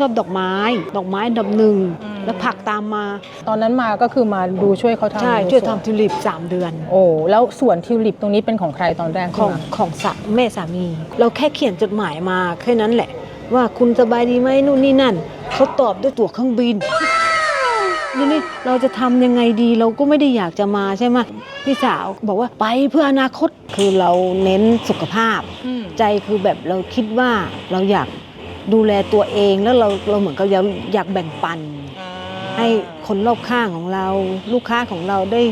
ชอบดอกไม้ ดอกไม้อันดับหนึ่งอืม แล้วผักตามมาตอนนั้นมาก็คือมาดูช่วยเขาทำใช่ในช่วยสนทำทิวลิป 3 เดือน โอ้แล้วสวนทิวลิปตรงนี้เป็นของใครตอนแรกของที่มาของสาแม่สามี เราแค่เขียนจดหมายมาแค่นั้นแหละ ว่าคุณสบายดีไหมนู่นนี่นั่นเขาตอบด้วยตั๋วเครื่องบินนี่นี่เราจะทำยังไงดีเราก็ไม่ได้อยากจะมาใช่ไหมพี่สาวบอกว่าไปเพื่ออนาคตคือเราเน้นสุขภาพอืมใจคือแบบเราคิดว่าเราอยาก ดูแลตัวเองแล้วเราเราเหมือนกับอยากอยากแบ่งปัน ให้คนรอบข้างของเราลูกค้าของเราได้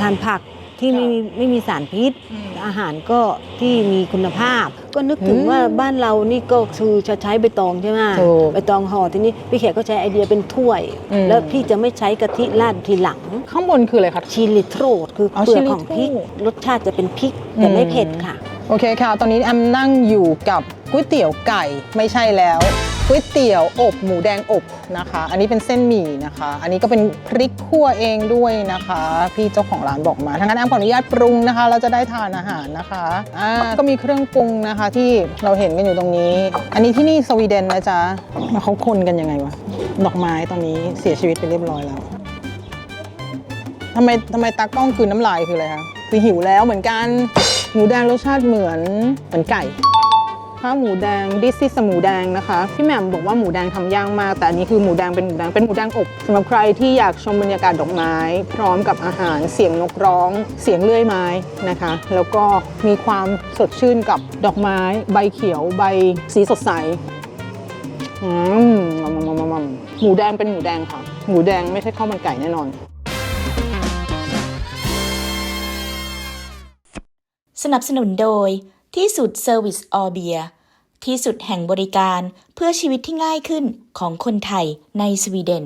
ทานผักที่ไม่มีไม่มีสารพิษอืมอาหารก็ที่มีคุณภาพ ก็นึกถึงอืมว่าบ้านเรานี่ก็คือจะใช้ใบตองใช่ไหมถูกใบตองห่อทีนี้พี่แขกก็ใช้ไอเดียเป็นถ้วยอืมแล้วพี่จะไม่ใช้กะทิราดทีหลัง ข้างบนคืออะไรคะชิลิโทรดคืออ๋อเปลือกชิลิของพริกโทรดรสชาติจะเป็นพริกแต่ไม่เผ็ดค่ะ โอเคค่ะ ตอนนี้แอมนั่งอยู่กับก๋วยเตี๋ยวไก่ไม่ใช่แล้วก๋วยเตี๋ยวอบหมูแดงอบนะคะ อันนี้เป็นเส้นหมี่นะคะ อันนี้ก็เป็นพริกคั่วเองด้วยนะคะ พี่เจ้าของร้านบอกมาทั้งนั้นแอมขออนุญาตปรุงนะคะ เราจะได้ทานอาหารนะคะอ่าก็มีเครื่องปรุงนะคะที่เราเห็นกันอยู่ตรงนี้ อันนี้ที่นี่สวีเดนนะจ๊ะแล้วเขาคนกันยังไงวะดอกไม้ตอนนี้เสียชีวิตไปเรียบร้อยแล้วทำไมทำไมตากล้องคือน้ำลายคืออะไรคะคือหิวแล้วเหมือนกัน หมูแดงรสชาติเหมือนเหมือนไก่ข้าวหมูแดงดิซิสหมูแดงนะคะพี่แหม่มบอกว่าหมูแดงทำยากมาก แต่อันนี้คือหมูแดงเป็นหมูแดงเป็นหมูแดงอบสำหรับใครที่อยากชมบรรยากาศดอกไม้ พร้อมกับอาหารเสียงนกร้อง เสียงเลื่อยไม้นะคะ แล้วก็มีความสดชื่นกับดอกไม้ ใบเขียวใบสีสดใสอืมหมูแดงเป็นหมูแดงค่ะ หมูแดงไม่ใช่ข้าวมันไก่แน่นอน สนับสนุนโดย ที่สุดเซอร์วิสออเบียที่สุดแห่งบริการเพื่อชีวิตที่ง่ายขึ้นของคนไทยในสวีเดน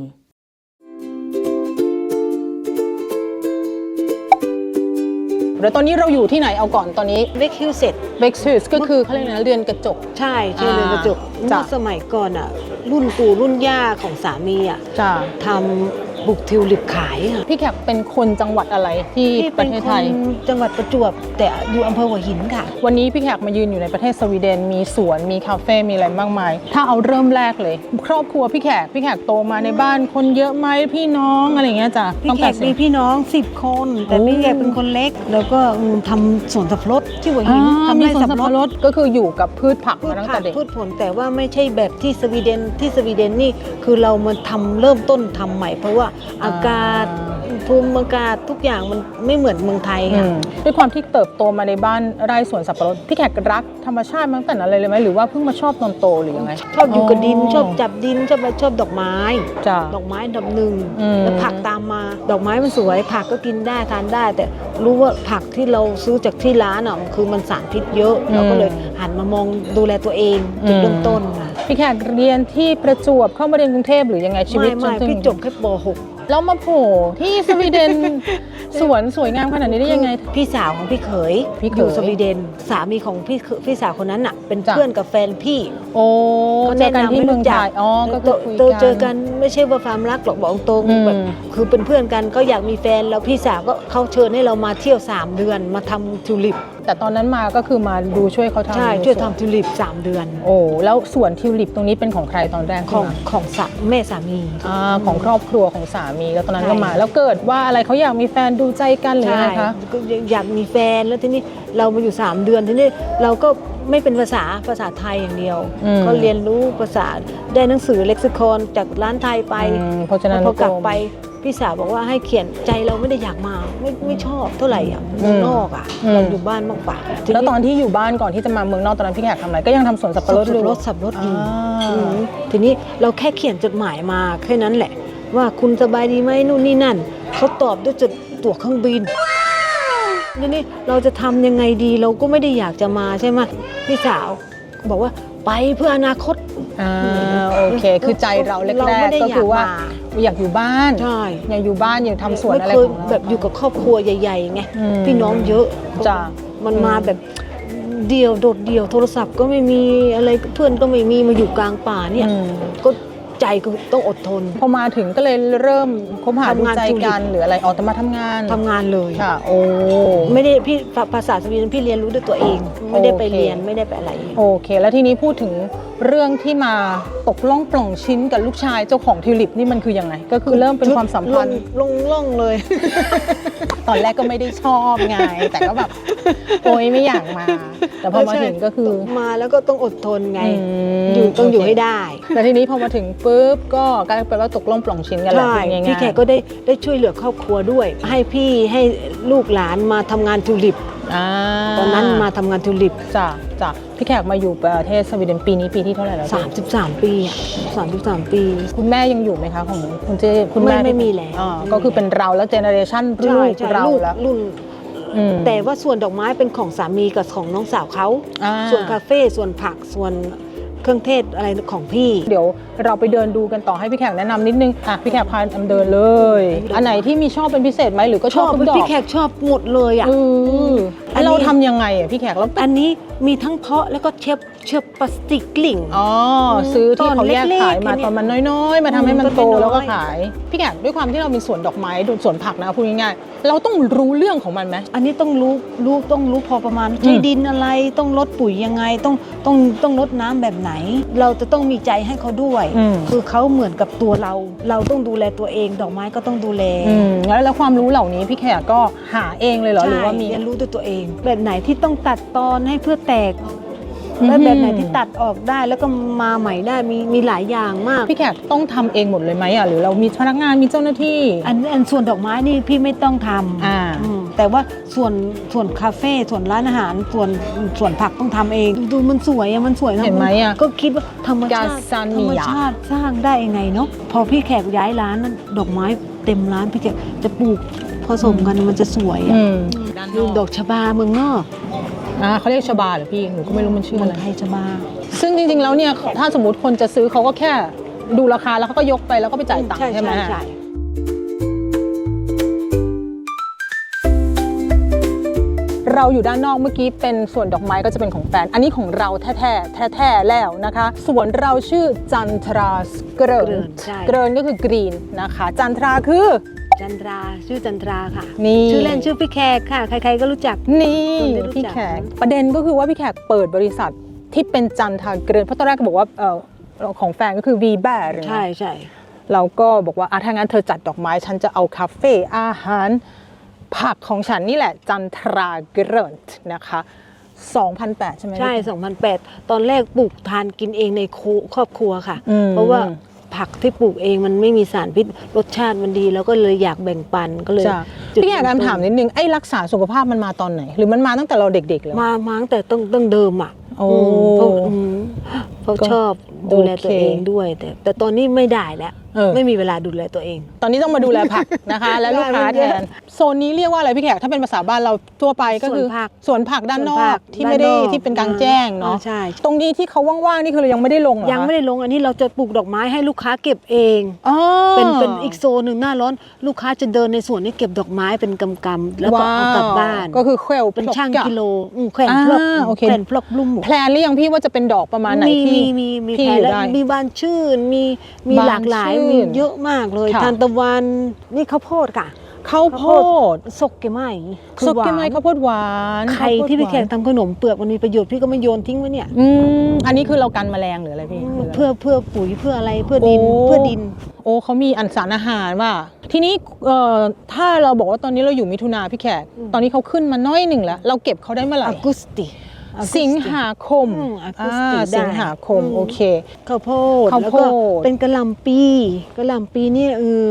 เดี๋ยวตอนนี้เราอยู่ที่ไหนเอาก่อนตอนนี้เวกฮิวเสร็จเบ็กซ์ก็คือเขาเรียกนะเรือนกระจก ใช่ใช่เลยกระจกอ่าเมื่จ้ะ อสมัยก่อนอะ รุ่นปู่รุ่นย่าของสามีอะจ้าทำ บุกทิวลิปขายค่ะ พี่แขกเป็นคนจังหวัดอะไรที่พี่ปเป็ระนเทศคไทยนจังหวัดประจวบ แต่อยู่อำเภอหัวหินค่ะ วันนี้พี่แขกมายืนอยู่ในประเทศสวีเดน มีสวน มีคาเฟ่ มีอะไรมากมาย ถ้าเอาเริ่มแรกเลย ครอบครัวพี่แขก พี่แขกโตมาในบ้านคนเยอะไหมพี่น้องอะไรอย่างเงี้ยจ้ะพี่ต้องแขตัดกสิ มีนพี่น้อง10คน แต่โอ้ พี่แขกเป็นคนเล็ก แล้วก็อืมทำสวนสับปะรดที่หัวหิอ่านทำมีไร่สวนสับสับปะปะรรดดก็คืออยู่กับพืชผักพืมาชตั้งผัแต่กเด็ก พืชผลแต่ว่าไม่ใช่แบบที่สวีเดนที่สวีเดนนี่คือเรามาทำเริ่มต้นทำใหม่ เพราะว่าอากาศภูมิอากาศทุกอย่างมันไม่เหมือนเมืองไทยอืค่ะมด้วยความที่เติบโตมาในบ้านไร่สวนสับปะรดพี่แขกรักธรรมชาติมาตั้งแต่นั้นเลยเลยไหมหรือว่าเพิ่งมาชอบตอนโตหรือยังไงชอบอยู่กับดินชอบจับดินชอบอะไรชอบดอกไม้จ้ะดอกไม้อันดับหนึ่งอืมแล้วผักตามมาดอกไม้มันสวย ผักก็กินได้ทานได้ แต่รู้ว่าผักที่เราซื้อจากที่ร้านอะคือมันสารพิษเยอะเราก็เลยหันมามองดูแลตัวเองจุดเริ่มต้นค่ะพี่แขกเรียนที่ประจวบเข้ามาเรียนกรุงเทพหรือยังไงชีวิตไม่ไม่จนถึงพี่จบแค่ป แล้วมาโผล่ที่สวีเดน สวนสวยงามขนาดนี้ .6 ได้ยังไง พี่สาวของพี่เขยพี่เขยอยู่สวีเดน สามีของพี่เขยพี่สาวคนนั้นอะ เป็นจ้ะ เพื่อนกับแฟนพี่ โอ้เขาเจอกันที่แนะนำให้เมืองรู้จัไทกยอ๋อก็โตคือคุยโตกันเจอกันไม่ใช่ว่าความรักหรอกบอกตรงอืมแบบ คือเป็นเพื่อนกันก็อยากมีแฟนแล้วพี่สาวก็เขาเชิญให้เรามาเที่ยว 3 เดือนมาทำทิวลิป แต่ตอนนั้นมาก็คือมาดูช่วยเขาทำใช่ในช่วยสนทำทิวลิป 3 เดือน โอ้แล้วสวนทิวลิปตรงนี้เป็นของใครตอนแรกขที่องมาของสาแม่สามี อ่าของครอบครัวของสามีแล้วตอนนั้นใช่ก็มาแล้วเกิดว่าอะไรเขาอยากมีแฟนดูใจกันหรือใช่อะไรคะ ก็อยากมีแฟนแล้วทีนี้เรามาอยู่ 3 เดือนทีนี้เราก็ ไม่เป็นภาษาภาษาไทยอย่างเดียวอืม ก็เรียนรู้ภาษาได้หนังสือเล็กซิคอนจากร้านไทยไปอืมเพราะฉะนั้นแล้วพอกลับไปพี่สาวบอกว่าให้เขียนใจเราไม่ได้อยากมาไม่ไม่ชอบเท่าไหร่อะเมืองนอกอะอืม เราอยู่บ้านมากกว่าแล้วตอนที่อยู่บ้านก่อนที่จะมาเมืองนอกตอนนั้นพี่แขกทำอะไรก็ยังทำสวนสับปะรดสับอยู่รถสับรถอยู่อ่าอืมทีนี้เราแค่เขียนจดหมายมาแค่นั้นแหละ ว่าคุณสบายดีไหมนู่นนี่นั่นเขาตอบด้วยจดตั๋วเครื่องบิน ทีนี้เราจะทำยังไงดีเราก็ไม่ได้อยากจะมาใช่ไหมพี่สาวบอกว่าไปเพื่ออนาคตอ่าโอเค คือใจเราแรเราไม่กได้ๆก็คือว่าอยากมาอยากอยู่บ้านใช่อยากอยู่บ้านอยากทำสวนอะไรไม่เคยของเราแบบอยู่กับครอบครัวใหญ่ๆไงอืมพี่น้องเยอะจ้ะมันอืมมาแบบเดียวโดดเดียวโทรศัพท์ก็ไม่มีอะไรเพื่อนก็ไม่มีมาอยู่กลางป่าเนี่ยอืมก็ ใจก็ต้องอดทน พอมาถึงก็เลยเริ่มคบหาดูทำงานใจจูลิปกันหรืออะไรออกแต่มาทำงานทำงานเลย ค่ะ โอ้ ไม่ได้พี่ภาภาษาสวีเดนพี่เรียนรู้ด้วยตัวเอง ไม่ได้ไปโอเค เรียนไม่ได้ไปอะไร โอเค แล้วทีนี้พูดถึงเรื่องที่มาตกล่องปล่องชิ้นกับลูกชายเจ้าของทิวลิปนี่มันคือยังไง ก็คือเริ่มเป็นความสัมพันธ์ ลงลงล่องเลย ตอนแรกก็ไม่ได้ชอบไง แต่ก็แบบโอ๊ยไม่อยากมา แต่พอมาถึงก็คือมาแล้วก็ต้องอดทนไงมอยู่ต้องอยู่โเคให้ได้ แต่ทีนี้พอมาถึงปุ๊บก็กลายเป็นว่าตกล่องปล่องชิ้นกันแหละใช่ง่ายๆพี่แขกก็ได้ได้ช่วยเหลือครอบครัวด้วย ให้พี่ให้ลูกหลานมาทำงานทูลิปาตอนนั้นมาทำงานทูลิปจ้ะจ้ะพี่แขกมาอยู่ประเทศสวีเดนปีนี้ปีที่เท่าไหร่แล้วพี่33 ปีอะ33 ปี คุณแม่ยังอยู่ไหมคะของคุณเจคุณไม่แม่ไม่มีแล้วอ่าก็คือเป็นเราแล้วเจเนอเรชันใช่ลูกใช่เราลูกแล้วรุ่น อืม แต่ว่าส่วนดอกไม้เป็นของสามีกับของน้องสาวเขา อ่า ส่วนคาเฟ่ส่วนผักส่วน เครื่องเทศอะไรของพี่ เดี๋ยวเราไปเดินดูกันต่อให้พี่แขกแนะนำนิดนึงอะพี่แขกพาอำเดินเลย อันไหนที่มีชอบเป็นพิเศษไหมหรือก็ชชออบบทุกดอกพี่แขกชอบหมดเลยอะ เอออันนี้ เราทำยังไงอะพี่แขกแล้วอันนี้มีทั้งเพาะแล้วก็เชฟเชฟพลาสติกกลิ่ง อ๋อมซื้อที่เขาแยกต้นเล็กๆขายมาเนี่ยตอนมันน้อยๆ มาทำให้มันอืมโตต้นน้อยๆแล้วก็ขาย พี่แขกด้วยความที่เรามีสวนดอกไม้สวนผักนะพูดง่ายๆ เราต้องรู้เรื่องของมันไหม อันนี้ต้องรู้รู้ต้องรู้พอประมาณอืมใช้ดินอะไรต้องลดปุ๋ยยังไงต้องต้องต้องลดน้ำแบบไหน เราจะต้องมีใจให้เขาด้วย อืม คือเขาเหมือนกับตัวเรา เราต้องดูแลตัวเองดอกไม้ก็ต้องดูแล อืมแล้วแล้วความรู้เหล่านี้พี่แขกก็หาเองเลยเหรอหรือว่ามี ใช่เรียนรู้ด้วยตัวเองแบบไหนที่ต้องตัดตอนให้เพื่อแตกอืม และแบบไหนที่ตัดออกได้แล้วก็มาใหม่ได้มีมีหลายอย่างมาก พี่แขกต้องทำเองหมดเลยไหมอะหรือเรามีพนักงานมีเจ้าหน้าที่ อันอันส่วนดอกไม้นี่พี่ไม่ต้องทำอ่า อืมแต่ว่าส่วนส่วนคาเฟ่ส่วนร้านอาหารส่วนส่วนผักต้องทำเอง ดูดูมันสวยอะมันสวยนะเห็นไหมอะก็คิดว่าธรรมชาติกาซาธเนีรยรมชาติสร้างได้ยังไงเนาะพอพี่แขกย้ายร้านนั้นดอกไม้เต็มร้านพี่แขกจะปลูกผสมกันมันจะสวยอะอืมดูดอกชบาเมืองนอก อ่าเขาเรียกชบาเหรอพี่หนูก็ไม่รู้มันชื่อเมือะองไร ไทยชบาซึ่งจริงๆ แล้วเนี่ยถ้าสมมติคนจะซื้อเขาก็แค่ดูราคาแล้วเขาก็ยกไปแล้วก็ไปจ่ายตังค์ใช่ไหมใช่เราอยู่ด้านนอกเมื่อกี้เป็นส่วนดอกไม้ก็จะเป็นของแฟน อันนี้ของเราแท้ๆแท้ๆแล้วนะคะสวนเราชื่อจันทราสเกรนใช่เกรนก็คือกรีนนะคะ จันทราคือ จันทราชื่อจันทราค่ะนี่ชื่อเล่นชื่อพี่แขกค่ะ ใครๆก็รู้จักนี่คนได้รู้จักพี่แขกประเด็นก็คือว่าพี่แขกเปิดบริษัทที่เป็นจันทราเกรนเพราะตอนแรกก็บอกว่าเออของแฟนก็คือวีแบร์ใช่ใช่เราก็บอกว่าอะถ้างั้นเธอจัดดอกไม้ ฉันจะเอาคาเฟ่อาหาร ผักของฉันนี่แหละจันทราเกรนต์นะคะ2008 ใช่ไหมใช่ 2008 ตอนแรกปลูกทานกินเองในครัวครอบครัวค่ะอืมเพราะว่า ผักที่ปลูกเองมันไม่มีสารพิษรสชาติมันดีแล้วก็เลยอยากแบ่งปันก็เลยจ้ะจุดพี่อยากเริ่ถามต้ถามนิดนึงไอ้รักษาสุขภาพมันมาตอนไหน หรือมันมาตั้งแต่เราเด็กๆแล้ว มามาตั้งแต่ต้องต้องเดิมอะโอ้มเพราะอืมเพราะก็ชอบดูแลตัวโอเคเองด้วยแต่ แต่ตอนนี้ไม่ได้แล้ว เออ ไม่มีเวลาดูแลตัวเอง ตอนนี้ต้องมาดูแลผักนะคะ และลูกค้าได้แทมันเยนอะโซนนี้เรียกว่าอะไรพี่แขกถ้าเป็นภาษาบ้านเราทั่วไปก็คือสวนผักสวนผักด้านนอสวนผักกที่ไม่ได้ด้านนอกที่เป็นกลางแจ้งเนาะอ่าใช่ ตรงนี้ที่เขาว่างๆนี่คือเรายังไม่ได้ลงเหรอยังไม่ได้ลงอันนี้เราจะปลูกดอกไม้ให้ลูกค้าเก็บเอง อ๋อ เป็นเป็นอีกโซนหนึ่งหน้าร้อน ลูกค้าจะเดินในสวนนี้เก็บดอกไม้เป็นกำกำๆแล้วก็เอากลับบ้านก็คือเควลเป็นช่างพลอกกิโลอืมแขวนพลอกอ่าโอเค แขวนพลอกลุ่มหมดแพลนหรือยังพี่ว่าจะเป็นดอกประมาณไหนมีที่มีมีมีที่แพรอยู่แล้วได้ มีบานชื่นมีมีบานหลากหลายชื่นมีเยอะมากเลยค่ะ ทานตะวันนี่ข้าวโพดค่ะข้าวโพดสกเกไม้คืสอดหวากินไหมนข้าวโพดหวานใครที่พี่แขกข้าวโพดหวานทำขนมเปลือกมันมีประโยชน์พี่ก็ไม่โยนทิ้งไว้เนี่ย อืมอันนี้คือเรากันแมลงหรืออะไรพี่เพื่อเพื่อปุ๋ยเพื่ออะไรเพื่อดินโอ้ เพื่อดิน โอ้เขามีอันสารอาหารว่า ทีนี้เอ่อถ้าเราบอกว่าตอนนี้เราอยู่มิถุนาพี่แขก อืม ตอนนี้เขาขึ้นมาน้อยหนึ่งแล้ว เราเก็บเขาได้เมื่อไหร่อกุสติ สิงหาคมอืม August อ่าได้สิงหาคมอืม โอเค ข้าวโพดข้าวแล้วโพก็ด เป็นกระหล่ำปีกระหล่ำปีเนี่ยเออ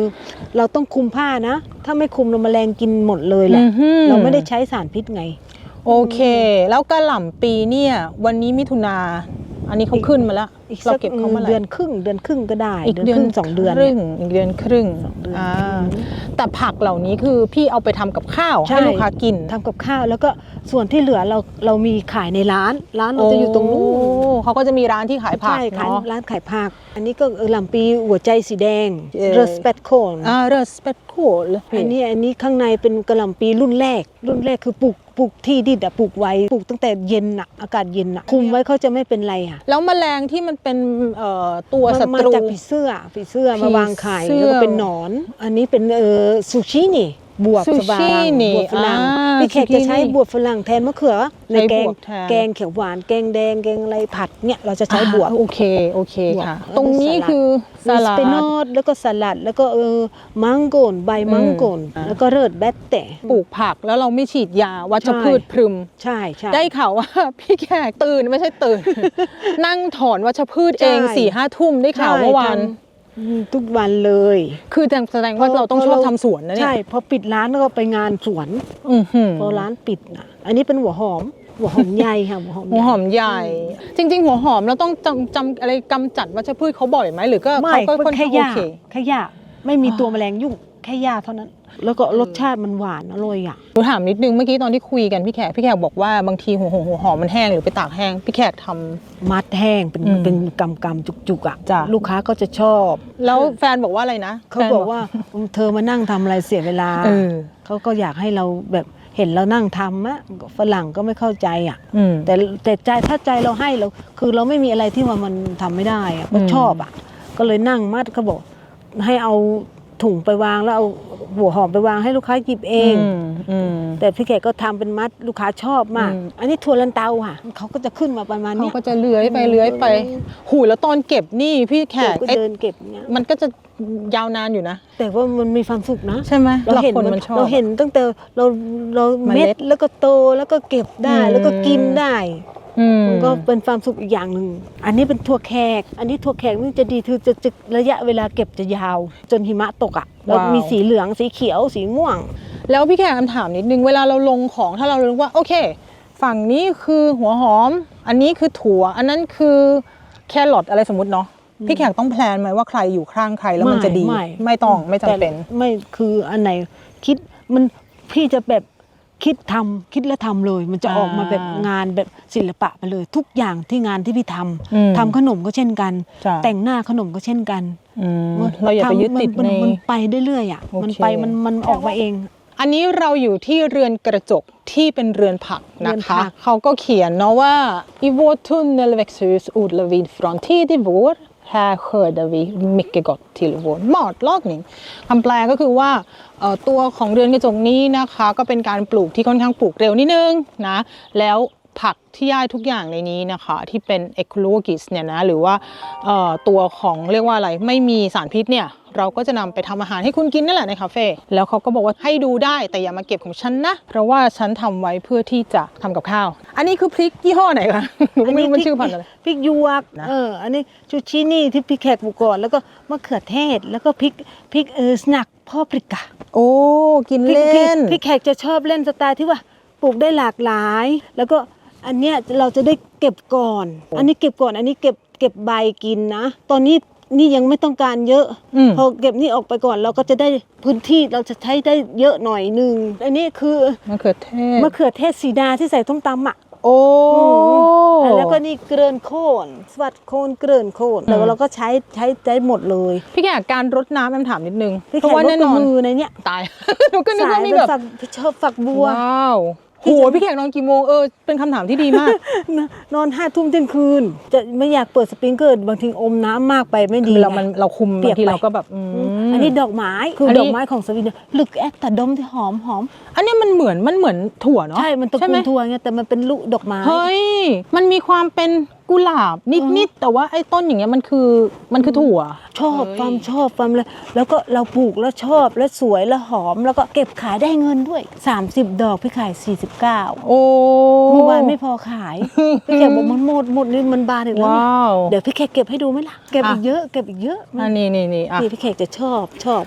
เราต้องคุมผ้านะ ถ้าไม่คุมเราแมลงกินหมดเลยแหละ อื้อหือเราไม่ได้ใช้สารพิษไง โอเค แล้วกระหล่ำปีเนี่ย วันนี้มิถุนา อันนี้เขาขึ้นมาแล้วอีกเราสักเก็บเขาเมื่อไหร่เดือนครึ่งเดือนครึ่งก็ได้อีกเดือนครึ่งสองเดือนครึ่งอีกเดือนครึ่งเดือนอ่าครึ่งแต่ผักเหล่านี้คือพี่เอาไปทำกับข้าวใช่ให้ลูกค้ากินทำกับข้าว แล้วก็ส่วนที่เหลือเราเรามีขายในร้าน ร้านเราจะอยู่ตรงนู้นโอ้เขาก็จะมีร้านที่ขายผักใช่ขายเนาะร้านขายผัก อันนี้ก็เออลำปีหัวใจสีแดงเอ่อเรสเปตโคนอ่าเรสเปค โคลอันนี้อันนี้ข้างในเป็นกระหล่ำปีรุ่นแรก รุ่นแรกคือปลูกปลูกที่ดินอะปลูกไว้ปลูกตั้งแต่เย็นอะอากาศเย็นอะคุมไว้เขาจะไม่เป็นไรอะแล้วแมลงที่มันเป็นเอ่อตัวศัมาตรูจากผีเสื้อผีเสื้อผีมาวางไข่เสื้อแล้วก็เป็นหนอน อันนี้เป็นเออซูชินี่ บวบซูสบาชิงนี่บวบฝรั่งอ่าพี่แขกซูชิจะใช้นี่บวบฝรั่งแทนมะเขือในใช้แกงบวบแทน แกงเขียวหวานแกงแดงแกงอะไรผัดเนี่ยเราจะใช้บวบ อ่าโอเคโอเคบวบค่ะ แล้วก็ตรงนี้สลัด คือสมีลัสดเปนอดแล้วก็สลัดแล้วก็เออมังโกนใบมังโกนอืมแล้วก็เริดแบตแต่ปลูกผักแล้วเราไม่ฉีดยาวัชใช่พืชพรึม ใช่ใช่ ได้ข่าวว่า พี่แขกตื่นไม่ใช่ตื่น นั่งถอนวัชพืชเองใช่ สี่ห้าทุ่มได้ข่าวเมื่อวาน ใช่ ทำทุกวันเลย คือแสดงว่าเราต้องชอบทำสวนนะเนี่ยใช่พอปิดร้านแล้วก็ไปงานสวนอือหือพอร้านปิดนะอันนี้เป็นหัวหอม หัวหอมใหญ่ค่ะหัวหอมหัวหอมใหญ่ใหญ่จริง ๆ หัวหอมเราต้องจำจำอะไรกำจัดวัชพืชเขาบ่อยไหมหรือก็ไม่เขาก็ค่อนแค่ข้างโอยาเคแค่ยาไม่มีอ่าตัวแมลงยุ่งแค่ยาเท่านั้น แล้วก็รสชาติมันหวานอร่อยอะหนูถามนิดนึงเมื่อกี้ตอนที่คุยกันพี่แขกพี่แขกบอกว่าบางทีหัวหงหัวหอมมันแห้งหรือไปตากแห้งพี่แขกทำ มัดแห้งเป็นอืมเป็นกำกำจุกจุกๆอะจ้ะ ลูกค้าก็จะชอบ แล้วแฟนบอกว่าอะไรนะเขาบอกว่าเธอมานั่งทำอะไรเสียเวลา เออเขาก็อยากให้เราแบบเห็นเรานั่งทำอะฝรั่งก็ไม่เข้าใจอะ อืม แต่แต่ใจถ้าใจเราให้เราคือเราไม่มีอะไรที่ว่ามันทำไม่ได้อะก็อืม ชอบอะ ก็เลยนั่งมัดเขาบอกให้เอา ถุงไปวางแล้วเอาหัวหอมไปวางให้ลูกค้าหยิบเองมอืมแต่พี่แขกก็ทำเป็นมัดลูกค้าชอบมากอืมอันนี้ถั่วลันเตาค่ะเขาก็จะขึ้นมาประมาณเขาเนี้ย ก็จะเลื้อยไปเลื้อยไปหูแล้วตอนเก็บนี่พี่แขแขกกก็เอ๊ะเดินเก็บเนี้ย มันก็จะยาวนานอยู่นะ แต่ว่ามันมีความสุขนะ ใช่ไหมเราเห็นคนมันมันชอบ เราเห็นตั้งแต่เราเราเมล็เม็ดดแล้วก็โตแล้วก็เก็บได้อืม แล้วก็กินได้อื มมันก็เป็นความสุขอีกอย่างหนึ่ง อันนี้เป็นถั่วแขก อันนี้ถั่วแขกนี่จะดีคือจะจะระยะเวลาเก็บจะยาว จนหิมะตกอะแล้วว้าวมีสีเหลืองสีเขียว สีม่วง แล้วพี่แขกคำถามนิดนึงเวลาเราลงของถ้าเรารู้ว่าโอเค ฝั่งนี้คือหัวหอม อันนี้คือถั่ว อันนั้นคือแครอทอะไรสมมติเนาะพี่แขกต้องแพลนไหมว่าใครอยู่ข้างใครแล้วมันจะดี ไม่ไม่ต้องไม่จำเป็นแต่ไม่คืออันไหนคิดมันพี่จะแบบ คิดทำคิดแล้วทำเลย มันจะอ่าออกมาแบบงานแบบศิลปะไปเลย ทุกอย่างที่งานที่พี่ทำอืมทำขนมก็เช่นกันจ้ะแต่งหน้าขนมก็เช่นกันอืมเราอย่าไปยึดติดมันในมันมันไปได้เรื่อยๆอะโอเคมันไปมันมันออกมาเอง อันนี้เราอยู่ที่เรือนกระจกที่เป็นเรือนผักเรืนะอนผัคะกเขาก็เขียนเนาะว่า i vår tunnelväxthus odlar vi från tidig vår här skördar vi mycket gott till vår matlagning คำแปลก็คือว่าตัวของเรือนกระจกนี้นะคะ ก็เป็นการปลูกที่ค่อนข้างปลูกเร็วนิดนึงนะ แล้ว ผักที่ย่ายทุกอย่างในนี้นะคะ ที่เป็น ecologisk เนี่ยนะหรือว่าเอ่อตัวของเรียกว่าอะไรไม่มีสารพิษเนี่ยเราก็จะนำไปทำอาหารให้คุณกินนั่นแหละในคาเฟ่แล้วเขาก็บอกว่าให้ดูได้แต่อย่ามาเก็บของฉันนะ เพราะว่าฉันทำไว้เพื่อที่จะทำกับข้าว อันนี้คือพริกยี่ห้อไหนคะหนูก็ไม่รู้มันชื่อพันธุ์อะไรพริกหยวกนะเอออันนี้ชูชินี่ที่พี่แขกปลูกก่อนแล้วก็มะเขือเทศแล้วก็พริกพริกเออสนักพ่อปริกะโอ้กินพี่เล่นพี่พี่แขกจะชอบเล่นสไตล์ที่ว่าปลูกได้หลากหลาย แล้วก็ อันเนี้ยเราจะได้เก็บก่อน อันนี้เก็บก่อน อันนี้เก็บเก็บใบกินนะ ตอนนี้นี่ยังไม่ต้องการเยอะ อืม พอเก็บนี่ออกไปก่อนเราก็จะได้พื้นที่เราจะใช้ได้เยอะหน่อยหนึ่งอันนี้คือมะเขือเทศมะเขือเทศสีดาที่ใส่ต้มตำอะ โอ้ อะแล้วก็นี่เกลือนโคนสวัสดโคนเกลือนโคนแล้วเราก็ใช้ใช้ได้หมดเลยพี่แขกการรดน้ำแอมถามนิดนึง พี่เพแขราะกว่าก็แน่กนอนมือในเนี้ยตาย หนูก็นึกสาว่ายมีเป็นแบบฝักชอบฝักบัวว้าว โหพี่แขกนอนกี่โมงเออเป็นคำถามที่ดีมาก นอนห้าทุ่มเที่ยงคืน จะไม่อยากเปิดสปริงเกอร์บางทีอมน้ำมากไปไม่ดีคือเรามันเราคุมเปียบากงทีไปเราก็แบบอืม อันนี้ดอกไม้คืออนนี้ ดอกไม้ของสวีเดนลึกแอคแต่ดมที่หอมหอมอันเนี้ยมันเหมือนมันเหมือนถั่วเนาะใช่มันตระใช่กูไหมลทัวไงแต่มันเป็นลูกดอกไม้ เฮ้ย มันมีความเป็น กุหลาบนิดๆแต่ว่าไอ้ต้นอย่างเงี้ยมันคือมันคือถั่ว ชอบเฮ้ยความชอบความเลยแล้วก็เราปลูกแล้วชอบแล้วสวยแล้วหอม แล้วก็เก็บขายได้เงินด้วย 30 ดอกพี่ขาย 49 โอ้เมื่อวานไม่พอขายพี่แขกบอกมันหมดหมดนี่มันบานอีกแล้วว้าเนี่ยวเดี๋ยวพี่แขกเก็บให้ดูไหมล่ะเก็บอะอีกเยอะเก็บอีกเยอะอันนี้นี่นี่อะนี่พี่แขกจะชอบชอบ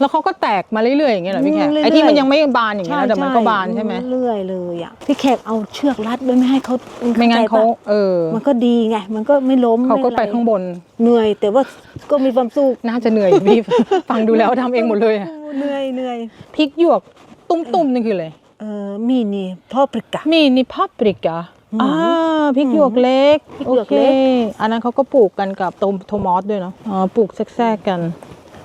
แล้วเขาก็แตกมาเรื่อยๆอย่างเงี้ยเหรอพี่แขกเรื่อยๆ ไอ้ที่มันยังไม่บานอย่างเงี้ยนะแต่มันก็บานใช่ไหมเรื่อยเลยอะพี่แขกเอาเชือกรัดไว้ไม่ให้เขาไม่งั้นเขาใจปะเออมันก็ดีไง มันก็ไม่ล้มเขาก็ม่อะไปรข้างบน เหนื่อย แต่ว่าก็มีความสุขน่าจะเหนื่อยพี่ ฟังดูแล้วทำเองหมดเลยอะเหนื่อยเหนื่อยพริกหยวกตุ้มๆนี่คืออะไรเออมีนี่พ่อปริกะ มีนี่พับปริกาอืมอ่าพริกหยวกเล็กพริกหยวกเล็ก โอคอันนั้นเขาก็ปลูกกันกับโตมโทมอสด้วยเนาะอ๋อปลูกแทรกๆกัน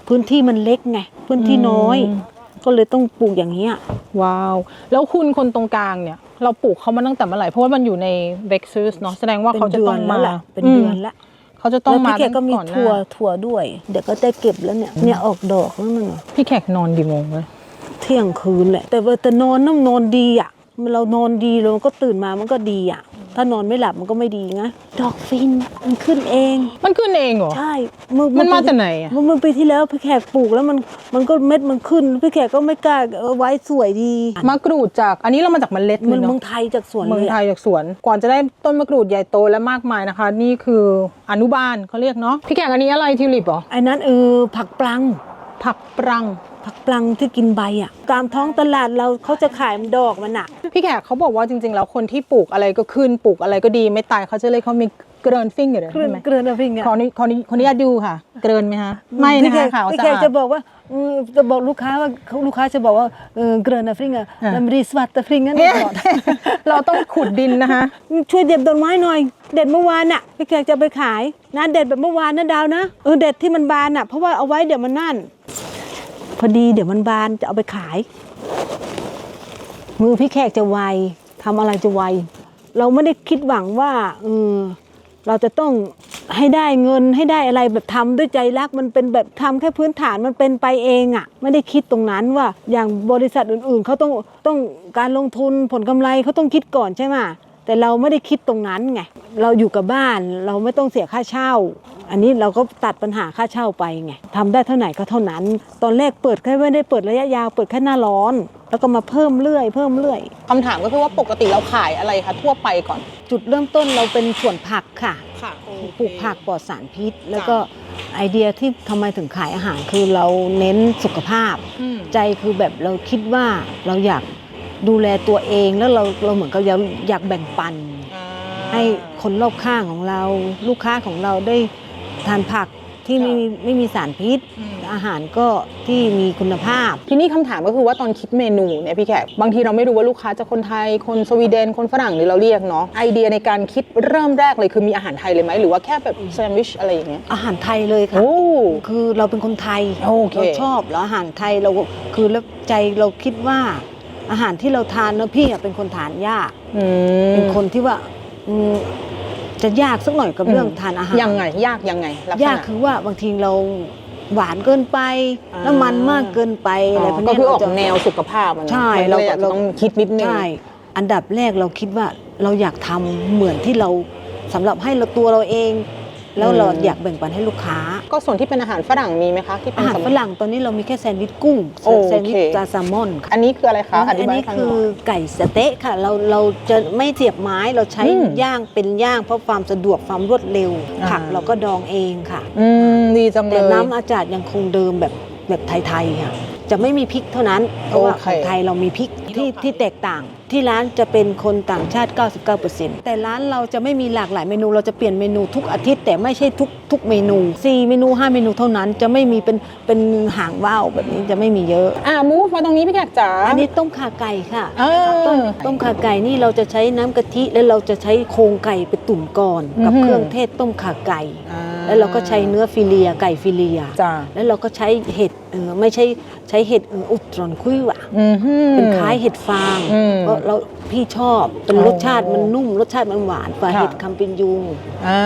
พื้นที่มันเล็กไงพื้นที่น้อยอืมก็เลยต้องปลูกอย่างนี้ยว้าว แล้วคุณคนตรงกลางเนี่ย เราปลูกเขามาตั้งแต่เมื่อไหร่เพราะว่ามันอยู่ในเวกซ์เนาะแสดงว่าเป็นเขาจะเดืต้ออนงแล้วมาล่ะเป็นเดือนมแล้วเขาจะต้องแล้วมาพี่แขกก็มีอนหน้าถั่วถั่วด้วย เดี๋ยวก็ได้เก็บแล้วเนี่ยเนี่ยออกดอกแล้วนั่นน่ะพี่แขกนอนกี่โมงเลยเที่ยงคืนแหละแต่ว่าแต่นอนน้ำนอนดีอะ เรานอนดีเราก็ตื่นมามันก็ดีอะ ถ้านอนไม่หลับมันก็ไม่ดีนะดอกฟินมันขึ้นเอง มันขึ้นเองเหรอ ใช่เอมันมาปีจากไหนอะเมื่อปีที่แล้วพี่แขกปลูกแล้วมันมันก็เม็ดมันขึ้นพี่แขกก็ไม่กล้าเอาไว้สวยดี มะกรูดจากอันนี้เรามาจากเมล็ดเลมันยเมืเนาะองไทยจากสวนเมืเลองยไทอะยจากสวน ก่อนจะได้ต้นมะกรูดใหญ่โตและมากมายนะคะ นี่คืออนุบาลเขาเรียกเนาะพี่แขกอันนี้อะไรทิวลิปเหรอไอ้นั้นเออผักปลังผักปรัง ผักปลังที่กินใบอะตามท้องตลาดเราเขาจะขายมันดอกมันอะ พี่แขกเขาบอกว่าจริงๆ แล้วคนที่ปลูกอะไรก็ขึ้นปลูกอะไรก็ดีไม่ตายเขาจะเลยเขามีเกรินฟิงอยู่เลยเกลือใช่ไหมเกลือนะพี่เนี่ยขอนี้ขอนี้ขออนุญาตดูค่ะ เกรินไหมคะไม่นะพี่แขคะกขาวพี่สะแขกอาด จะบอกว่าเออจะบอกลูกค้าว่าเขาลูกค้าจะบอกว่าเออเกลือนะฟริงอะอ่าน้ำรีสวัตต์ฟริงนั่นเนี่ยตลอดเราต้องขุดดินนะคะ ช่วยเด็ดต้นไม้หน่อย เด็ดเมื่อวานน่ะพี่แขกจะไปขายนะเด็ดแบบเมื่อวานนะดาวนะเออเด็ดที่มันบานน่ะเพราะว่าเอาไว้เดี๋ยวมันนั่น พอดีเดี๋ยวมันบานจะเอาไปขาย มือพี่แขกจะไวทำอะไรจะไว เราไม่ได้คิดหวังว่าเออเราจะต้องให้ได้เงินให้ได้อะไรแบบทำด้วยใจรักมันเป็นแบบทำแค่พื้นฐานมันเป็นไปเองอะ่ะ ไม่ได้คิดตรงนั้นว่าอย่างบริษัทอื่นๆเขาต้องต้องการลงทุนผลกำไรเขาต้องคิดก่อนใช่ไหม แต่เราไม่ได้คิดตรงนั้นไง เราอยู่กับบ้านเราไม่ต้องเสียค่าเช่า อันนี้เราก็ตัดปัญหาค่าเช่าไปไงทำได้เท่าไหร่ก็เท่านั้น ตอนแรกเปิดแค่ไม่ได้เปิดระยะยาวเปิดแค่หน้าร้อน แล้วก็มาเพิ่มเรื่อยเพิ่มเรื่อยคำถามก็คือว่าปกติเราขายอะไรคะทั่วไปก่อน จุดเริ่มต้นเราเป็นสวนผักค่ะ ค่ะปลูกผักปลอดสารพิษ แล้วก็ไอเดียที่ทำไมถึงขายอาหารคือเราเน้นสุขภาพ ใจคือแบบเราคิดว่าเราอยาก ดูแลตัวเองแล้วเราเราเหมือนกับอยากอยากแบ่งปัน ให้คนรอบข้างของเราลูกค้าของเราได้ทานผักที่ไม่มีไม่มีสารพิษอาหารก็ที่มีคุณภาพ ทีนี้คำถามก็คือว่าตอนคิดเมนูเนี่ยพี่แขกบางทีเราไม่รู้ว่าลูกค้าจะคนไทย คนสวีเดน คนฝรั่งหรือเราเรียกเนาะไอเดียในการคิดเริ่มแรกเลยคือมีอาหารไทยเลยไหมหรือว่าแค่แบบแซนด์วิชอะไรอย่างเงี้ยอาหารไทยเลยค่ะ โอ้ คือเราเป็นคนไทยโอเคเราชอบแล้วอาหารไทยเราคือแล้วใจเราคิดว่า อาหารที่เราทานนะพี่อะเป็นคนทานยาก อืมเป็นคนที่ว่าอืมจะยากสักหน่อยกับเรื่องทานอาหารยังไง ยากยังไงลัษณะ ยากคือว่าบางทีเราหวานเกินไปอ่า น้ำมันมากเกินไปอะไรพวกก็นี้คือออกเราจะ แนวสุขภาพอะนะใช่มันเราเลยอาจจะต้องคิดนิดนึง ใช่อันดับแรกเราคิดว่าเราอยากทำเหมือนที่เราสำหรับให้เราตัวเราเอง แล้วเราอยากแบ่งปันให้ลูกค้า ก็ส่วนที่เป็นอาหารฝรั่งมีไหมคะที่เป็อานหารสำฝรั่งตอนนี้เรามีแค่แซนด์วิชกุ้งโอเค แซนด์วิชปลาแซลมอนค่ะอันนี้คืออะไรคะอธิอันบายนี้ให้ฟังหคืน่ออย ไก่สะเต๊ะค่ะ เราเราจะไม่เสียบไม้เราใช้อืมย่างเป็นย่างเพราะความสะดวกความรวดเร็วอ่า ผักเราก็ดองเองค่ะ อืมดีจังเลแต่ย น้ำอาจารย์ยังคงเดิมแบบแบบไทยๆค่ะ จะไม่มีพริกเท่านั้น เพราะว่าโอเค ของไทยเรามีพริก ที่ที่แตกต่าง ที่ร้านจะเป็นคนต่างชาติ 99%แต่ร้านเราจะไม่มีหลากหลายเมนูเราจะเปลี่ยนเมนูทุกอาทิตย์ แต่ไม่ใช่ทุกทุกเมนู 4 เมนู 5 เมนูเท่านั้นจะไม่มีเป็นเป็นหางว่าวแบบนี้จะไม่มีเยอะ อ่ามูฟมาตรงนี้พี่แขกจ๋าอันนี้ต้มข่าไก่ค่ะเออต้มต้มข่าไก่นี่เราจะใช้น้ำกะทิแล้วเราจะใช้โครงไก่ไปตุ๋นก่อน กับอือหือ เครื่องเทศต้มข่าไก่ อ่แล้วเราก็ใช้เนื้อฟิเลียไก่ฟิเลีย จ้าแล้วเราก็ใช้เห็ดเออไม่ใช่ใช้เห็ดเอออุตรอนคุยว่ะอืมฮึเป็นคล้ายเห็ดฟางอืมเพราะเราพี่ชอบเป็นอ๋อรสชาติมันนุ่ม รสชาติมันหวานกว่าค่ะ เห็ดคำปินยุงอ่า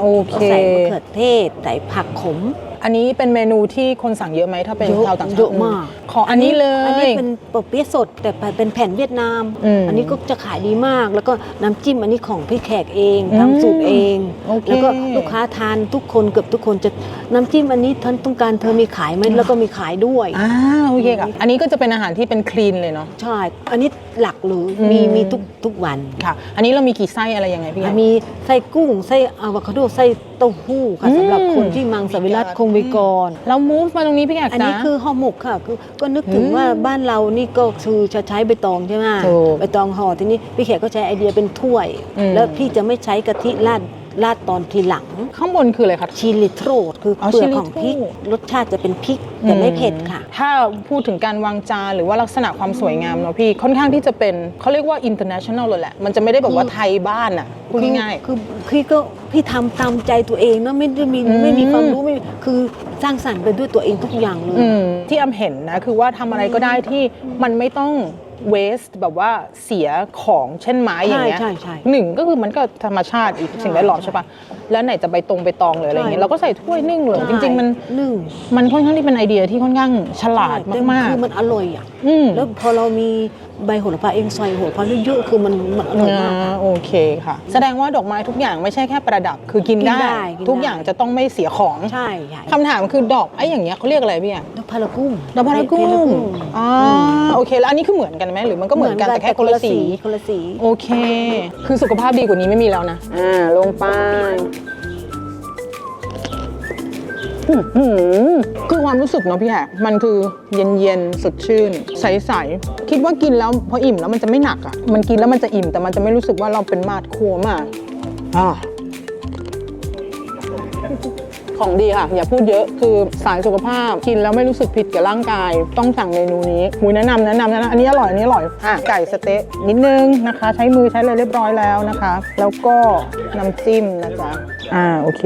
โอเคเราใส่มะเขือเทศใส่ผักขม อันนี้เป็นเมนูที่คนสั่งเยอะไหมถ้าเป็นเยอะชาวต่างชาติเยอะมากขออันนี้เลย อันนี้เป็นปอเปี๊ยะสดแต่เป็นแผ่นเวียดนามอืมอันนี้ก็จะขายดีมาก แล้วก็น้ำจิ้มอันนี้ของพี่แขกเองอืมทำสูตรเองโอเคแล้วก็ลูกค้าทานทุกคนเกือบทุกคนจะน้ำจิ้มอันนี้ท่านต้องการเธอมีขายไหมแล้วก็มีขายด้วยอ่าโอเคค่ะอันนี้ก็จะเป็นอาหารที่เป็นคลีนเลยเนาะใช่อันนี้หลักเลยอืมมีมีทุกทุกวันค่ะ อันนี้เรามีกี่ไส้อะไรยังไงพี่แขกมีไส้กุ้งไส้อะโวคาโดไส้ เต้าหู้ค่ะอืม สำหรับคนที่มังสวิรัตคงวิกรเรา move มาตรงนี้พี่แขกอันนี้จ๊ะ คือห่อหมกค่ะคือก็นึกถึงอืมว่าบ้านเรานี่ก็คือจะใช้ใบตองใช่ไหมถูกใบตองห่อทีนี้พี่แขกก็ใช้ไอเดียเป็นถ้วย อืมแล้วพี่จะไม่ใช้กะทิราด ราดตอนทีหลัง ข้างบนคืออะไรคะชิลิโทรดคืออ๋อเปลือกของชิลิโทรดพริกรสชาติจะเป็นพริกแต่ไม่เผ็ดค่ะ ถ้าพูดถึงการวางจานหรือว่าลักษณะความสวยงามเนาะพี่ ค่อนข้างที่จะเป็นเขาเรียกว่า international เลยแหละ มันจะไม่ได้แบบว่าไทยบ้านอะพูดง่าย คือคือพี่ก็พี่ทำตามใจตัวเองนะไม่ได้มีอืม ไม่มีความรู้ไม่คือสร้างสรรค์ไปด้วยตัวเองทุกอย่างเลย ๆอืมที่อำเห็นนะ คือว่าทำอะไรก็ได้ที่มันไม่ต้อง เวสแบบว่าเสียของเช่นไม้อย่างเงี้ยใช่ใช่ใช่ หนึ่งก็คือมันก็ธรรมชาติอีกสิ่งแวดล้อมใช่ปะแล้วไหนจะใบตรงใบตองหรืออะไรเงี้ยใช่ เราก็ใส่ถ้วยนึ่งเลยจริง ๆ มันนึ่งมันค่อนข้างที่เป็นไอเดียที่ค่อนข้างฉลาดใช่แต่มากคือมันอร่อยอะ ๆอืมแล้วพอเรามี ใบโหระพาเองใส่โหระพาเยอะๆคือมันมันอร่อยมากอ่าอะโอเคค่ะ แสดงว่าดอกไม้ทุกอย่างไม่ใช่แค่ประดับ คือกินกินได้ได้กินทุกได้อย่างจะต้องไม่เสียของใช่ใช่คำถามคือดอกไอ้อย่างเงี้ยเขาเรียกอะไรพี่อะดอกพารากุ้งดอกพารากุ้เพลงกุ้งอ่าโอเค แล้วอันนี้คือเหมือนกันไหมหรือมันก็เหมือนกันแต่แค่คนละสี คนละสี โอเค คือสุขภาพดีกว่านี้ไม่มีแล้วนะ อ่า ลงไปอื้อหือ คือความรู้สึกเนาะพี่แหกมันคือเย็นเย็นสดชื่น ใสๆ คิดว่ากินแล้วพออิ่มแล้วมันจะไม่หนักอะ่ะ มันกินแล้วมันจะอิ่มแต่มันจะไม่รู้สึกว่าเราเป็นมาดครัวมากอ่าของดีค่ะ อย่าพูดเยอะคือสายสุขภาพกินแล้วไม่รู้สึกผิดกับร่างกาย ต้องสั่งเมนูนี้หุยแนะนำแนะนำนะ อันนี้อร่อย อันนี้อร่อยอะไก่สเต๊ะนิดนึงนะคะ ใช้มือใช้เลยเรียบร้อยแล้วนะคะ แล้วก็น้ำจิ้มนะจ๊ะอ่าโอเค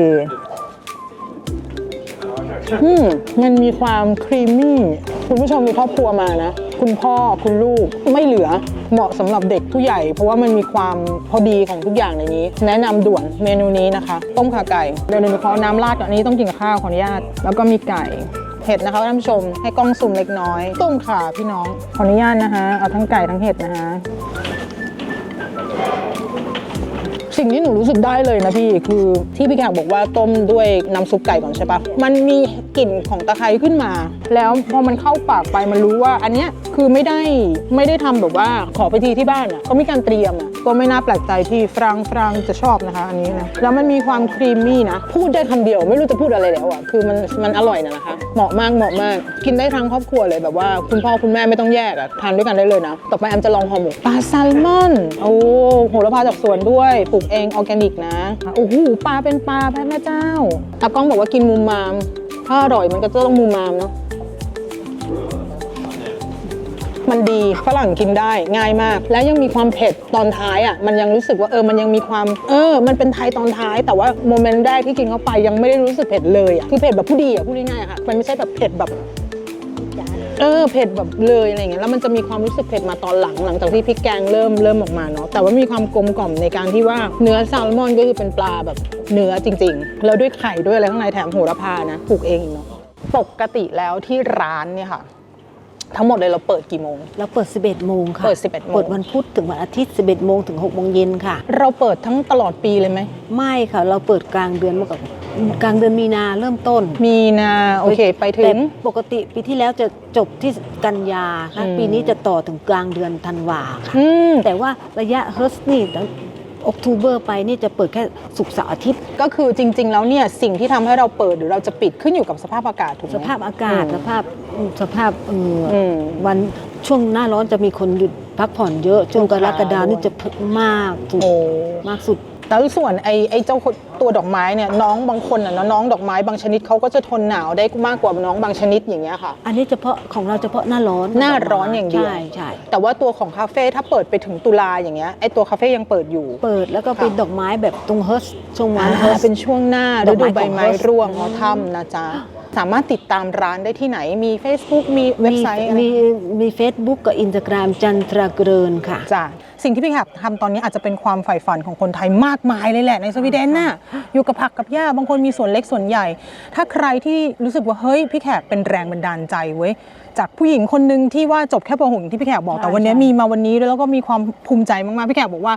อืมมันมีความครีมมี่คุณผู้ชมมีครอบครัวมานะ คุณพ่อคุณลูกไม่เหลือเหมาะสำหรับเด็กผู้ใหญ่ เพราะว่ามันมีความพอดีของทุกอย่างในนี้ แนะนำด่วนเมนูนี้นะคะ ต้มขาไก่เดี๋ยวหนูขอน้ำราดก่อนอันนี้ต้องกินกับข้าวขออนุญาต แล้วก็มีไก่เห็ดนะคะท่านผู้ชมให้กล้องซูมเล็กน้อย ต้มขาพี่น้องขออนุญาตนะคะเอาทั้งไก่ทั้งเห็ดนะคะ สิ่งที่หนูรู้สึกได้เลยนะพี่คือที่พี่แขกบอกว่าต้มด้วยน้ำซุปไก่ก่อนใช่ปะมันมีกลิ่นของตะไคร้ขึ้นมา แล้วพอมันเข้าปากไปมันรู้ว่า อันเนี้ยคือไม่ได้ไม่ได้ทำแบบว่าขอไปทีที่บ้านอะเขามีการเตรียมอะ ก็ไม่น่าแปลกใจที่ฝรั่งฝรั่งจะชอบนะคะอันนี้นะแล้วมันมีความครีมมี่นะพูดได้คำเดียวไม่รู้จะพูดอะไรแล้วอะคือมันมันอร่อยนะนะคะเหมาะมากเหมาะมาก กินได้ทั้งครอบครัวเลยแบบว่าคุณพ่อคุณแม่ไม่ต้องแยกอะทานด้วยกันได้เลยนะ ต่อไปแอมจะลองห่อหมกปลาแซลมอนโอ้โหระพาจากสวนด้วยปลูกเองออร์แกนิกนะโอ้โหปลาเป็นปลาแม่เจ้าตากล้องบอกว่ากินมุมมามถ้าอร่อยมันก็จะต้องมุมมามเนาะ มันดีฝรั่งกินได้ง่ายมาก และยังมีความเผ็ดตอนท้ายอะมันยังรู้สึกว่าเออมันยังมีความเออ มันเป็นไทยตอนท้าย แต่ว่าโมเมนต์แรกที่กินเข้าไปยังไม่ได้รู้สึกเผ็ดเลยอะคือเผ็ดแบบผู้ดีอะพูดง่ายๆอะค่ะมันไม่ใช่แบบเผ็ดแบบเออเผ็ดแบบเลยอะไรเงี้ยแล้วมันจะมีความรู้สึกเผ็ดมาตอนหลังหลังจากที่พริกแกงเริ่มเริ่มออกมาเนาะแต่ว่ามีความกลมกล่อมในการที่ว่าเนื้อแซลมอนก็คือเป็นปลาแบบเนื้อจริง ๆ แล้วด้วยไข่ด้วยอะไรข้างในแถมโหระพานะปลูกเองเนาะปกติแล้วที่ร้านเนี่ยค่ะ ทั้งหมดเลยเราเปิดกี่โมง เราเปิด 11 โมงค่ะ เปิด 11 โมง เปิดวันพุธถึงวันอาทิตย์ 11 โมงถึง 6 โมงเย็นค่ะ เราเปิดทั้งตลอดปีเลยไหม ไม่ค่ะ เราเปิดกลางเดือนมากับกลางเดือนมีนาเริ่มต้น มีนาโอเคไปถึแต่งปกติปีที่แล้วจะจบที่กันยานะอืมปีนี้จะต่อถึงกลางเดือนธันวาค่ะอืมแต่ว่าระยะเฮิร์สนี่ตั้ง ออกทูเบอร์ไปนี่จะเปิดแค่ศุกร์เสาร์อาทิตย์ ก็คือจริง ๆ แล้วเนี่ยสิ่งที่ทำให้เราเปิดหรือเราจะปิดขึ้นอยู่กับสภาพอากาศถูกไหม สภาพอากาศอืม สภาพอืมสภาพเออออืม วันช่วงหน้าร้อนจะมีคนหยุดพักผ่อนเยอะช่วงกรกฎาด้วยนี่จะมากสุดโอ้ มากสุด แล้วส่วนไอ้ไอ้เจ้าตัวดอกไม้เนี่ยน้องบางคนอะเนอะน้องดอกไม้บางชนิดเขาก็จะทนหนาวได้มากกว่าน้องบางชนิดอย่างเงี้ยค่ะ อันนี้เฉพาะของเราเฉพาะหน้าร้อนหน้าร้อนอย่างเดียว ใช่ใช่แต่ว่าตัวของคาเฟ่ถ้าเปิดไปถึงตุลาอย่างเงี้ยไอ้ตัวคาเฟ่ยังเปิดอยู่ เปิดแล้วก็เป็นค่ะดอกไม้แบบตรงเฮิร์สช่วงวันอ่าเฮิร์สเป็นช่วงหน้าดฤอกไม้ดูใบไม้ของ Hearst ร่วงออทัมนะจ๊ะ สามารถติดตามร้านได้ที่ไหนมี Facebook มีเว็บไซต์อะไรมีมีเฟซบุ๊กกับอินสตาแกรมจันทราเกรินค่ะ จ้ะสิ่งที่พี่แขกทำตอนนี้อาจจะเป็นความใฝ่ฝันของคนไทยมากมายเลยแหละในสวีเดนน่ะอยู่กับผักกับหญ้าบางคนมีส่วนเล็กส่วนใหญ่ ถ้าใครที่รู้สึกว่าเฮ้ยพี่แขกเป็นแรงบันดาลใจเว้ยจากผู้หญิงคนหนึ่งที่ว่าจบแค่ปหกอย่างที่พี่แขกบอกใช่แต่วันนี้ใช่มีมาวันนี้แล้วก็มีความภูมิใจมากๆพี่แขกบอกว่า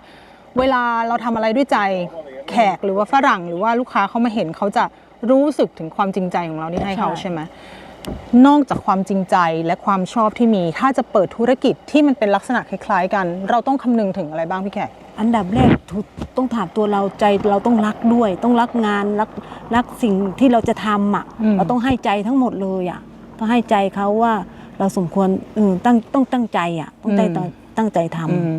เวลาเราทำอะไรด้วยใจแขกหรือว่าฝรั่งหรือว่าลูกค้าเขามาเห็นเขาจะ รู้สึกถึงความจริงใจของเราที่ให้เขาใช่ไหมนอกจากความจริงใจและความชอบที่มี ถ้าจะเปิดธุรกิจที่มันเป็นลักษณะคล้าย ๆ กัน เราต้องคำนึงถึงอะไรบ้างพี่แขกอันดับแรกทุต้องถามตัวเราใจเราต้องรักด้วย ต้องรักงานรักรักสิ่งที่เราจะทำอะอืมเราต้องให้ใจทั้งหมดเลยอะต้องให้ใจเขาว่าเราสมควรเออตั้งต้องตั้งใจอะต้องตั้งตั้งตั้งใจทำอืม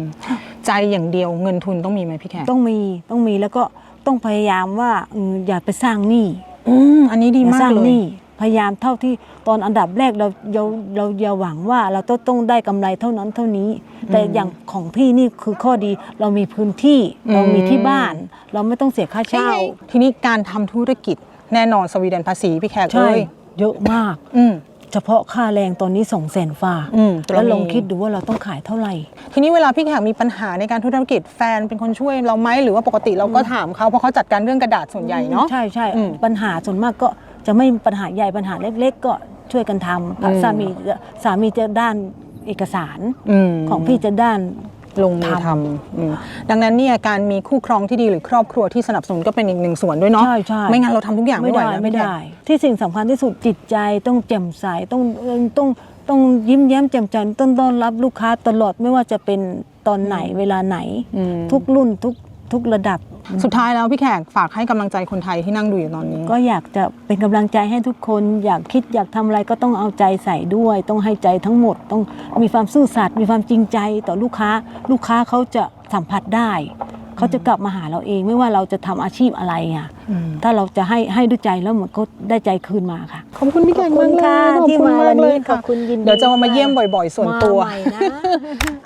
ใจอย่างเดียวเงินทุนต้องมีไหมพี่แขกต้องมีต้องมีแล้วก็ต้องพยายามว่าเอออย่าไปสร้างหนี้ อืมอันนี้ดีอย่มากสร้างเลหยนี้พยายามเท่าที่ตอนอันดับแรกเราเราเราอย่าหวังว่าเราต้องต้องได้กำไรเท่านั้นเท่านี้ แต่อย่างของพี่นี่คือข้อดีเรามีพื้นที่อืมเรามีที่บ้าน เราไม่ต้องเสียค่าเช่า ทีนี้การทำธุรกิจแน่นอนสวีเดนภาษีพี่แขกใช่เอ้ยเยอะมากอืม เฉพาะค่าแรงตอนนี้สองแสนฝ่าอืมแล้วลองมีคิดดูว่าเราต้องขายเท่าไหร่ ทีนี้เวลาพี่แขกมีปัญหาในการธุรกิจแฟนเป็นคนช่วยเราไหมหรือว่าปกติเราก็ถามเขาเพราะเขาจัดการเรื่องกระดาษส่วนใหญ่เนาะ ใช่ใช่อืมปัญหาส่วนมากก็จะไม่มีปัญหาใหญ่ปัญหาเล็ก ๆ ก็ช่วยกันทำอืม สามีจะสามีจะด้านเอกสารมของพี่จะด้าน ลงมือทำอืมดังนั้นเนี่ยการมีคู่ครองที่ดีหรือครอบครัวที่สนับสนุนก็เป็นอีกหนึ่งส่วนด้วยเนาะใช่ใช่ไม่งั้นเราทำทุกอย่างไม่ไม่ไหวได้นะไม่พี่แขก ได้ ที่สิ่งสำคัญที่สุดจิตใจต้องแจ่มใสต้องเอ่อต้องต้องยิ้มแย้มแจ่มใสต้องต้อนรับลูกค้าตลอดไม่ว่าจะเป็นตอนไหนเวลาไหน อืม ทุกรุ่นทุก ทุกระดับ สุดท้ายแล้วพี่แขกฝากให้กำลังใจคนไทยที่นั่งดูอยู่ตอนนี้ ก็อยากจะเป็นกำลังใจให้ทุกคน อยากคิดอยากทำอะไรก็ต้องเอาใจใส่ด้วย ต้องให้ใจทั้งหมด ต้องมีความซื่อสัตย์มีความจริงใจต่อลูกค้า ลูกค้าเขาจะสัมผัสได้ เขาจะกลับมาหาเราเองไม่ว่าเราจะทำอาชีพอะไรอะอืม ถ้าเราจะให้ให้ด้วยใจแล้วเหมือนเขาได้ใจคืนมาค่ะ ขอบคุณพี่แขกขอบคุณมากเลยค่ะขอบที่คุณมาวันนี้เลยขอบคุณยินดีเดี๋ยวจะมามากเยี่ยมบ่อยๆ ส่วนตัว มาใหม่นะ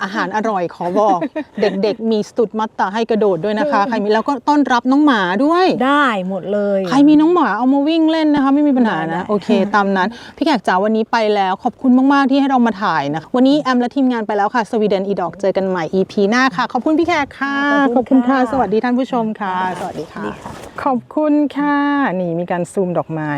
อาหารอร่อยขอบอก เด็กๆ มีสตุดมัตตาให้กระโดดด้วยนะคะ ใครมีแล้วก็ต้อนรับน้องหมาด้วย ได้หมดเลย ใครมีน้องหมาเอามาวิ่งเล่นนะคะ ไม่มีปัญหาได้นะ ได้ โอเค ตามนั้น พี่แขกจ๋าวันนี้ไปแล้ว ขอบคุณมากๆที่ให้เรามาถ่ายนะคะวันนี้แอมและทีมงานไปแล้วค่ะสวีเดนอีดอกเจอกันใหม่ EP หน้าค่ะ ขอบคุณพี่แขกค่ะ ขอบคุณค่ะ สวัสดีท่านผู้ชมค่ะ สวัสดีค่ะ ขอบคุณค่ะ นี่มีการซูมดอกไม้